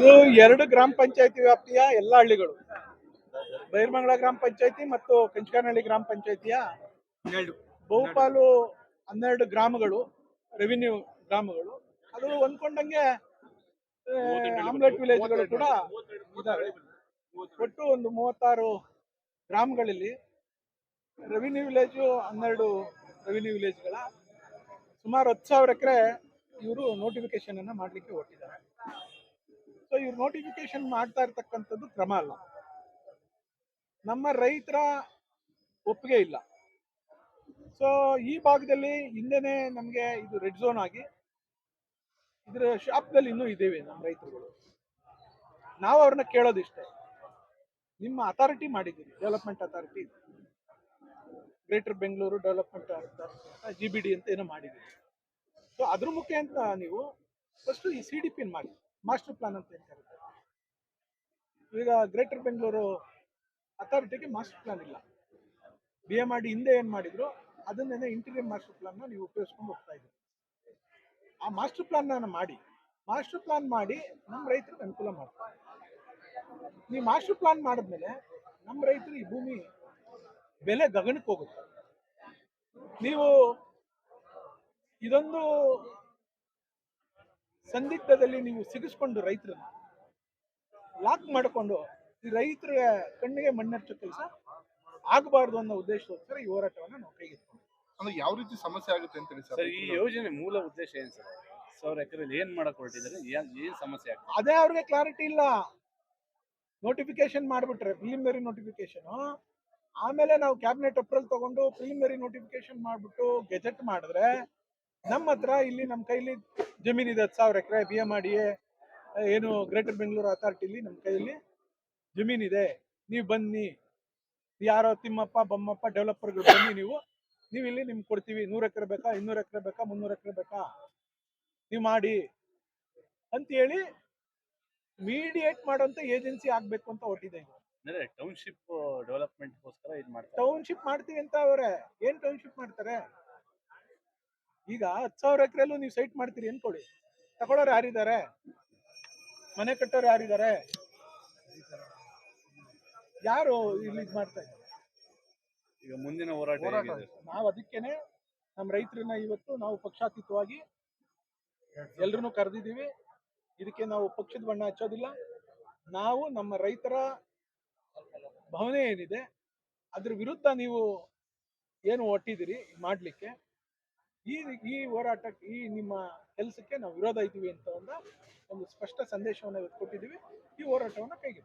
ಇದು ಎರಡು ಗ್ರಾಮ ಪಂಚಾಯತಿ ವ್ಯಾಪ್ತಿಯ ಎಲ್ಲ ಹಳ್ಳಿಗಳು. ಬೈರ್ಮಂಗಲ ಗ್ರಾಮ ಪಂಚಾಯತಿ ಮತ್ತು ಕಂಚಕಾನಹಳ್ಳಿ ಗ್ರಾಮ ಪಂಚಾಯತಿಯ ಬಹುಪಾಲು ಹನ್ನೆರಡು ಗ್ರಾಮಗಳು ರೆವಿನ್ಯೂ ಗ್ರಾಮಗಳು. ಅದು ಹೊಂದ್ಕೊಂಡಂಗೆ ಆಮ್ಲೆಟ್ ವಿಲೇಜ್ಗಳು ಕೂಡ ಇದಾವೆ. ಒಟ್ಟು ಒಂದು ಮೂವತ್ತಾರು ಗ್ರಾಮಗಳಲ್ಲಿ ರೆವಿನ್ಯೂ ವಿಲೇಜು ಹನ್ನೆರಡು ರೆವಿನ್ಯೂ ವಿಲೇಜ್ಗಳ ಸುಮಾರು ಹತ್ತು ಸಾವಿರ ಎಕರೆ ಇವರು ನೋಟಿಫಿಕೇಶನ್ ಅನ್ನ ಮಾಡಲಿಕ್ಕೆ ಹೊರಟಿದ್ದಾರೆ. ಸೊ ಇವ್ರು ನೋಟಿಫಿಕೇಶನ್ ಮಾಡ್ತಾ ಇರ್ತಕ್ಕಂಥದ್ದು ಕ್ರಮ ಅಲ್ಲ. ನಮ್ಮ ರೈತರ ಒಪ್ಪಿಗೆ ಇಲ್ಲ. ಸೊ ಈ ಭಾಗದಲ್ಲಿ ಹಿಂದೆನೆ ನಮಗೆ ಇದು ರೆಡ್ ಝೋನ್ ಆಗಿ ಇದರ ಶಾಪ್ದಲ್ಲಿ ಇನ್ನೂ ಇದ್ದೇವೆ ನಮ್ಮ ರೈತರುಗಳು. ನಾವು ಅವ್ರನ್ನ ಕೇಳೋದಿಷ್ಟೇ. ನಿಮ್ಮ ಅಥಾರಿಟಿ ಮಾಡಿದ್ದೀರಿ development authority greater Bengaluru development G B D ಅಂತ ಏನೋ ಮಾಡಿದ್ದೀರಿ. ಸೊ ಅದ್ರ ಮುಖ್ಯ ಅಂತ ನೀವು ಫಸ್ಟ್ ಈ ಸಿ ಡಿ ಪಿನ್ ಮಾಡಿ. ಮಾಸ್ಟರ್ ಪ್ಲಾನ್ ಅಂತ ಹೇಳ್ತಾರೆ. ಈಗ ಗ್ರೇಟರ್ ಬೆಂಗಳೂರು ಅಥಾರಿಟಿಗೆ ಮಾಸ್ಟರ್ ಪ್ಲಾನ್ ಇಲ್ಲ. ಬಿ ಎಂ ಆರ್ ಹಿಂದೆ ಏನು ಮಾಡಿದ್ರು ಅದನ್ನೇ ಇಂಟೀರಿಯರ್ ಮಾಸ್ಟರ್ ಪ್ಲಾನ್ನ ನೀವು ಉಪಯೋಗಿಸ್ಕೊಂಡು ಹೋಗ್ತಾ ಇದ್ದೀರಿ. ಆ ಮಾಸ್ಟರ್ ಪ್ಲಾನ್ನ ಮಾಡಿ ಮಾಸ್ಟರ್ ಪ್ಲಾನ್ ಮಾಡಿ ನಮ್ಮ ರೈತರಿಗೆ ಅನುಕೂಲ ಮಾಡ್ತಾರೆ. ನೀವು ಮಾಸ್ಟರ್ ಪ್ಲಾನ್ ಮಾಡಿದ್ಮೇಲೆ ನಮ್ಮ ರೈತರು ಈ ಭೂಮಿ ಬೆಲೆ ಗಗನಕ್ಕೆ ಹೋಗುತ್ತೆ. ನೀವು ಇದೊಂದು ಸಂದಿಗ್ಧದಲ್ಲಿ ನೀವು ಸಿಗಿಸ್ಕೊಂಡು ರೈತರನ್ನ ಲಾಕ್ ಮಾಡಿಕೊಂಡು ಈ ರೈತರ ಕಣ್ಣಿಗೆ ಮಣ್ಣೆಚ್ಚೋ ಕೆಲಸ ಆಗಬಾರ್ದು ಅನ್ನೋ ಉದ್ದೇಶಕ್ಕೋಸ್ಕರ ಈ ಹೋರಾಟವನ್ನು ನಾವು ಕೈಗೆತ್ತಿದ್ದೀವಿ ಅಂದ್ರೆ ಯಾವ ರೀತಿ ಸಮಸ್ಯೆ ಆಗುತ್ತೆ ಅಂತ ಸರ್ ಸರ್ ಈ ಯೋಜನೆ ಮೂಲ ಉದ್ದೇಶ ಏನ್ ಸರ್? ಸಾವಿರ ಎಕರೆಯಲ್ಲಿ ಏನ್ ಮಾಡಕ್ ಹೊರಟಿದ್ದಾರೆ ಏನ್ ಏನ್ ಸಮಸ್ಯೆ ಆಗ್ತದೆ? ಅದೇ ಅವ್ರಿಗೆ ಕ್ಲಾರಿಟಿ ಇಲ್ಲ. ನೋಟಿಫಿಕೇಶನ್ ಮಾಡಿಬಿಟ್ರೆ ಪ್ರಿಲಿಮಿನರಿ ನೋಟಿಫಿಕೇಶನ್ ಆಮೇಲೆ ನಾವು ಕ್ಯಾಬಿನೆಟ್ ಅಪ್ರೂವಲ್ ತಗೊಂಡು ಪ್ರಿಲಿಮಿನರಿ ನೋಟಿಫಿಕೇಶನ್ ಮಾಡಿಬಿಟ್ಟು ಗೆಜೆಟ್ ಮಾಡಿದ್ರೆ ನಮ್ಮ ಹತ್ರ ಇಲ್ಲಿ ನಮ್ಮ ಕೈಲಿ ಜಮೀನಿದೆ ಹತ್ತು ಸಾವಿರ ಎಕರೆ ಬಿ ಎಂ ಮಾಡಿಯೇ ಏನು ಗ್ರೇಟರ್ ಬೆಂಗಳೂರು ಅಥಾರಿಟಿಲಿ ನಮ್ಮ ಕೈಯಲ್ಲಿ ಜಮೀನಿದೆ. ನೀವು ಬನ್ನಿ. ಯಾರೋ ತಿಮ್ಮಪ್ಪ ಬಮ್ಮಪ್ಪ ಡೆವಲಪರ್ಗಳು ಬನ್ನಿ ನೀವು. ನೀವು ಇಲ್ಲಿ ನಿಮ್ಗೆ ಕೊಡ್ತೀವಿ. ನೂರು ಎಕರೆ ಬೇಕಾ ಇನ್ನೂರು ಎಕರೆ ಬೇಕಾ ಮುನ್ನೂರು ಎಕರೆ ಬೇಕಾ? ನೀವು ಮಾಡಿ. ಅಂತೇಳಿ ಮೀಡಿಯೇಟ್ ಮಾಡುವಂತ ಏಜೆನ್ಸಿ ಆಗ್ಬೇಕು ಅಂತ ಹೊಟ್ಟಿದೆ ಟೌನ್ಶಿಪ್ ಡೆವಲಪ್ಮೆಂಟ್ ಗೋಸ್ಕರ ಇದ್ ಮಾಡ್ತಾರೆ ಟೌನ್ಶಿಪ್ ಮಾಡ್ತೀವಿ ಅಂತ ಅವರೇ. ಏನ್ ಟೌನ್ಶಿಪ್ ಮಾಡ್ತಾರೆ? ಈಗ ಹತ್ತು ಸಾವಿರ ಎಕರೆಲ್ಲೂ ನೀವು ಸೈಟ್ ಮಾಡ್ತೀರಿ ಅನ್ಕೊಳ್ಳಿ. ತಗೊಳ್ಳೋರು ಯಾರಿದ್ದಾರೆ? ಮನೆ ಕಟ್ಟೋರು ಯಾರಿದ್ದಾರೆ? ಯಾರು ಇಲ್ಲಿ ಇದು ಮಾಡ್ತಾ ಇದ್ದಾರೆ? ಈಗ ಮುಂದಿನ ಹೋರಾಟ ನಾವು ಅದಕ್ಕೇನೆ ನಮ್ಮ ರೈತರನ್ನ ಇವತ್ತು ನಾವು ಪಕ್ಷಾತೀತವಾಗಿ ಎಲ್ರನ್ನೂ ಕರೆದಿದ್ದೀವಿ. ಇದಕ್ಕೆ ನಾವು ಪಕ್ಷದ ಬಣ್ಣ ಹಚ್ಚೋದಿಲ್ಲ. ನಾವು ನಮ್ಮ ರೈತರ ಭಾವನೆ ಏನಿದೆ ಅದ್ರ ವಿರುದ್ಧ ನೀವು ಏನು ಒಟ್ಟಿದ್ದೀರಿ ಮಾಡಲಿಕ್ಕೆ? ಈ ಈ ಹೋರಾಟಕ್ಕೆ ಈ ನಿಮ್ಮ ಕೆಲಸಕ್ಕೆ ನಾವು ವಿರೋಧ ಇದ್ದೀವಿ ಅಂತ ಒಂದು ಸ್ಪಷ್ಟ ಸಂದೇಶವನ್ನು ಕೊಟ್ಟಿದ್ದೀವಿ. ಈ ಹೋರಾಟವನ್ನು ಕೈಗೆ